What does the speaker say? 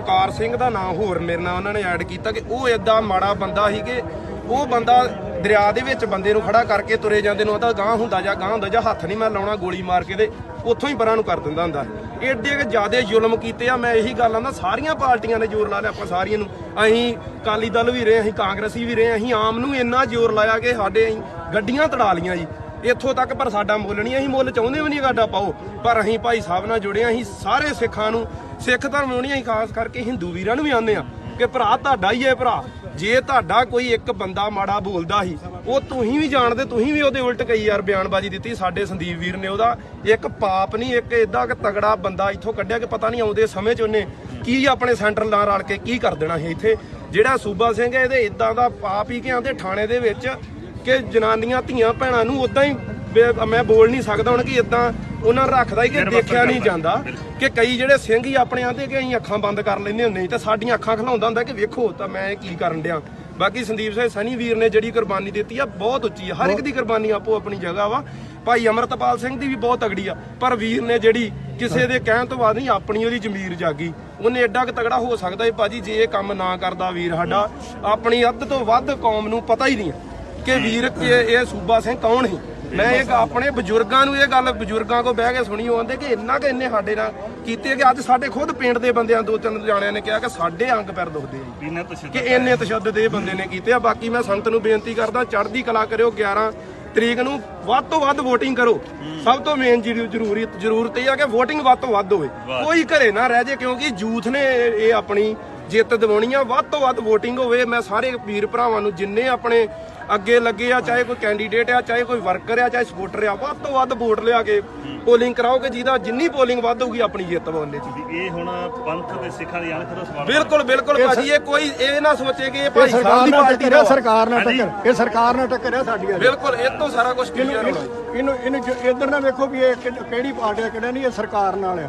ਓਕਾਰ ਸਿੰਘ ਦਾ ਨਾਮ ਹੋਰ ਮੇਰੇ ਨਾਲ ਉਹਨਾਂ ਨੇ ਐਡ ਕੀਤਾ ਕਿ ਉਹ ਏਦਾਂ ਮਾੜਾ ਬੰਦਾ ਸੀ ਕਿ ਉਹ ਬੰਦਾ ਦਰਿਆ ਦੇ ਵਿੱਚ ਬੰਦੇ ਨੂੰ ਖੜਾ ਕਰਕੇ ਤੁਰੇ ਜਾਂਦੇ ਨੂੰ ਉਹਦਾ ਗਾਂ ਹੁੰਦਾ ਜਾਂ ਗਾਂ ਹੁੰਦਾ ਜਾਂ ਹੱਥ ਨਹੀਂ ਮੈਂ ਲਾਉਣਾ ਗੋਲੀ ਮਾਰ ਕੇ ਤੇ ਉੱਥੋਂ ਹੀ ਪਰਾਂ ਨੂੰ ਕਰ ਦਿੰਦਾ ਹੁੰਦਾ। ਏਡੇ ਕਿ ਜਿਆਦੇ ਜ਼ੁਲਮ ਕੀਤੇ ਆ, ਮੈਂ ਇਹੀ ਗੱਲ ਆਂਦਾ, ਸਾਰੀਆਂ ਪਾਰਟੀਆਂ ਨੇ ਜ਼ੋਰ ਲਾ ਲਿਆ ਆਪਾਂ ਸਾਰੀਆਂ ਨੂੰ। ਅਸੀਂ ਕਾਲੀ ਦਲ ਵੀ ਰਹੇ, ਅਸੀਂ ਕਾਂਗਰਸੀ ਵੀ ਰਹੇ, ਅਸੀਂ ਆਮ ਨੂੰ ਇੰਨਾ ਜ਼ੋਰ ਲਾਇਆ ਕਿ ਸਾਡੇ ਅਸੀਂ ਗੱਡੀਆਂ ਤੜਾ ਲੀਆਂ ਜੀ। ਇੱਥੋਂ ਤੱਕ ਪਰ ਸਾਡਾ ਮੁੱਲ ਨਹੀਂ, ਅਸੀਂ ਮੁੱਲ ਚਾਹੁੰਦੇ ਵੀ ਨਹੀਂ ਸਾਡਾ ਪਾਓ। ਪਰ ਅਸੀਂ ਭਾਈ ਸਾਹਿਬ ਨਾਲ ਜੁੜੇ ਹਾਂ, ਅਸੀਂ ਸਾਰੇ ਸਿੱਖਾਂ ਨੂੰ, ਸਿੱਖ ਧਰਮ ਨੂੰ ਨਹੀਂ, ਅਸੀਂ ਖਾਸ ਕਰਕੇ ਹਿੰਦੂ ਵੀਰਾਂ ਨੂੰ ਵੀ ਆਉਂਦੇ ਆ ਕਿ ਭਰਾ ਤੁਹਾਡਾ ਹੀ ਹੈ ਭਰਾ। ਜੇ ਤੁਹਾਡਾ ਕੋਈ ਇੱਕ ਬੰਦਾ ਮਾੜਾ ਬੋਲਦਾ ਸੀ, ਉਹ ਤੁਸੀਂ ਵੀ ਜਾਣਦੇ, ਤੁਸੀਂ ਵੀ ਉਹਦੇ ਉਲਟ ਕਈ ਯਾਰ ਬਿਆਨਬਾਜ਼ੀ ਦਿੱਤੀ। ਸਾਡੇ ਸੰਦੀਪ ਵੀਰ ਨੇ ਉਹਦਾ ਇੱਕ ਪਾਪ ਨਹੀਂ, ਇੱਕ ਏਦਾਂ ਕਿ ਤਗੜਾ ਬੰਦਾ ਇੱਥੋਂ ਕੱਢਿਆ ਕਿ ਪਤਾ ਨਹੀਂ ਆਉਂਦੇ ਸਮੇਂ 'ਚ ਉਹਨੇ ਕੀ ਆਪਣੇ ਸੈਂਟਰ ਨਾਲ ਰਲ ਕੇ ਕੀ ਕਰ ਦੇਣਾ ਸੀ ਇੱਥੇ। ਜਿਹੜਾ ਸੂਬਾ ਸਿੰਘ ਹੈ, ਇਹਦੇ ਇਦਾਂ ਦਾ ਪਾਪ ਹੀ ਕਿ ਆਂਦੇ ਥਾਣੇ ਦੇ ਵਿੱਚ ਕਿ ਜਨਾਨੀਆਂ ਧੀਆਂ ਭੈਣਾਂ ਨੂੰ ਉਦਾਂ ਹੀ ਮੈਂ ਬੋਲ ਨਹੀਂ ਸਕਦਾ ਹੁਣ ਕਿ ਇਦਾਂ ਉਹਨਾਂ ਰੱਖਦਾ ਹੀ ਕਿ ਦੇਖਿਆ ਨਹੀਂ ਜਾਂਦਾ ਕਿ ਕਈ ਜਿਹੜੇ ਸਿੰਘ ਹੀ ਆਪਣੇ ਆਂਦੇ ਕਿ ਅਸੀਂ ਅੱਖਾਂ ਬੰਦ ਕਰ ਲੈਂਦੇ ਹੁੰਦੇ ਤੇ ਸਾਡੀਆਂ ਅੱਖਾਂ ਖਲਾਉਂਦਾ ਹੁੰਦਾ ਕਿ ਵੇਖੋ ਤਾਂ ਮੈਂ ਕੀ ਕਰਨ ਡਿਆ। ਬਾਕੀ ਸੰਦੀਪ ਸਿੰਘ ਸਨੀ ਵੀਰ ਨੇ ਜਿਹੜੀ ਕੁਰਬਾਨੀ ਦਿੱਤੀ ਆ ਬਹੁਤ ਉੱਚੀ ਆ। ਹਰ ਇੱਕ ਦੀ ਕੁਰਬਾਨੀ ਆਪੋ ਆਪਣੀ ਜਗ੍ਹਾ ਵਾ। ਭਾਈ ਅਮਰਤਪਾਲ ਸਿੰਘ ਦੀ ਵੀ ਬਹੁਤ ਤਗੜੀ ਆ ਪਰ ਵੀਰ ਨੇ ਜਿਹੜੀ ਕਿਸੇ ਦੇ ਕਹਿਣ ਤੋਂ ਬਾਅਦ ਨਹੀਂ ਆਪਣੀ ਉਹਦੀ ਜ਼ਮੀਰ ਜਾਗੀ। ਉਹਨੇ ਐਡਾ ਕਿ ਤਗੜਾ ਹੋ ਸਕਦਾ ਹੈ ਭਾਜੀ ਜੇ ਇਹ ਕੰਮ ਨਾ ਕਰਦਾ ਵੀਰ ਸਾਡਾ ਆਪਣੀ ਅੱਧ ਤੋਂ ਵੱਧ ਕੌਮ ਨੂੰ ਪਤਾ ਹੀ ਨਹੀਂ ਆ। ਕਿ ਵੀਰ ਕਿ ਇਹ ਸੂਬਾ ਸਿੰਘ ਕੌਣ ਸੀ? ਮੈਂ ਇੱਕ ਆਪਣੇ ਬਜ਼ੁਰਗਾਂ ਨੂੰ ਇਹ ਗੱਲ ਬਜ਼ੁਰਗਾਂ ਕੋ ਬਹਿ ਕੇ ਸੁਣੀ ਉਹ ਆਂਦੇ ਕਿ ਇੰਨਾ ਕਿ ਇੰਨੇ ਸਾਡੇ ਨਾਲ ਕੀਤੇ ਕਿ ਅੱਜ ਸਾਡੇ ਖੁਦ ਪਿੰਡ ਦੇ ਬੰਦਿਆਂ ਦੋ ਤਿੰਨ ਜਾਣਿਆਂ ਨੇ ਕਿਹਾ ਕਿ ਸਾਡੇ ਅੰਗ ਪੈਰ ਦੁਖਦੇ ਆ ਜੀ। ਇਹਨਾਂ ਤੋਂ ਕਿ ਇੰਨੇ ਤਸ਼ੱਦਦ ਇਹ ਬੰਦੇ ਨੇ ਕੀਤੇ ਆ। ਬਾਕੀ ਮੈਂ ਸੰਗਤ ਨੂੰ ਬੇਨਤੀ ਕਰਦਾ ਚੜ੍ਹਦੀ ਕਲਾ ਕਰਿਓ 11 ਤਰੀਕ ਨੂੰ ਵੱਧ ਤੋਂ ਵੱਧ VOTING ਕਰੋ। ਸਭ ਤੋਂ ਮੇਨ ਜ਼ਰੂਰੀ ਜ਼ਰੂਰਤ ਇਹ ਆ ਕਿ VOTING ਵੱਧ ਤੋਂ ਵੱਧ ਹੋਵੇ। ਕੋਈ ਘਰੇ ਨਾ ਰਹਿ ਜੇ ਕਿਉਂਕਿ ਯੂਥ ਨੇ ਇਹ ਇਹ ਆਪਣੀ ਜਿੱਤ ਦਿਵਾਉਣੀ ਆ ਵੱਧ ਤੋਂ ਵੱਧ VOTING ਹੋਵੇ ਮੈਂ ਸਾਰੇ ਵੀਰ ਭਰਾਵਾਂ ਨੂੰ ਜਿੰਨੇ ਆਪਣੇ ਅੱਗੇ ਲੱਗੇ ਆ ਚਾਹੇ ਕੋਈ ਕੈਂਡੀਡੇਟ ਆ ਚਾਹੇ ਕੋਈ ਵਰਕਰ ਆ ਚਾਹੇ ਸਪੋਰਟਰ ਆ ਵੱਧ ਤੋਂ ਵੱਧ ਵੋਟ ਲਿਆ ਕੇ ਪੋਲਿੰਗ ਕਰਾਓ ਕਿ ਜਿਹਦਾ ਜਿੰਨੀ ਪੋਲਿੰਗ ਵੱਧ ਹੋਊਗੀ ਆਪਣੀ ਜਿੱਤ ਉਹਨੇ ਚ ਇਹ ਹੁਣ ਪੰਥ ਤੇ ਸਿੱਖਾਂ ਦੀ ਅਣਖ ਦਾ ਸਵਾਲ ਬਿਲਕੁਲ ਬਿਲਕੁਲ ਭਾਜੀ ਇਹ ਕੋਈ ਇਹ ਨਾ ਸੋਚੇ ਕਿ ਇਹ ਭਾਈ ਸਾਹਿਬ ਸਰਕਾਰ ਦੀ ਪਾਰਟੀ ਦਾ ਸਰਕਾਰ ਨਾਲ ਟੱਕਰ ਇਹ ਸਰਕਾਰ ਨਾਲ ਟੱਕਰਿਆ ਸਾਡੀ ਅੱਜ। ਬਿਲਕੁਲ ਇਹ ਤੋਂ ਸਾਰਾ ਕੁਝ ਇਹਨੂੰ ਕਲੀਅਰ ਹੋਣਾ। ਇਹਨੂੰ ਇਹਨੂੰ ਇੱਧਰ ਨਾ ਵੇਖੋ ਵੀ ਇਹ ਕਿਹੜੀ ਪਾਰਟੀ ਆ ਕਿਹੜਾ ਨਹੀਂ ਇਹ ਸਰਕਾਰ ਨਾਲ ਆ।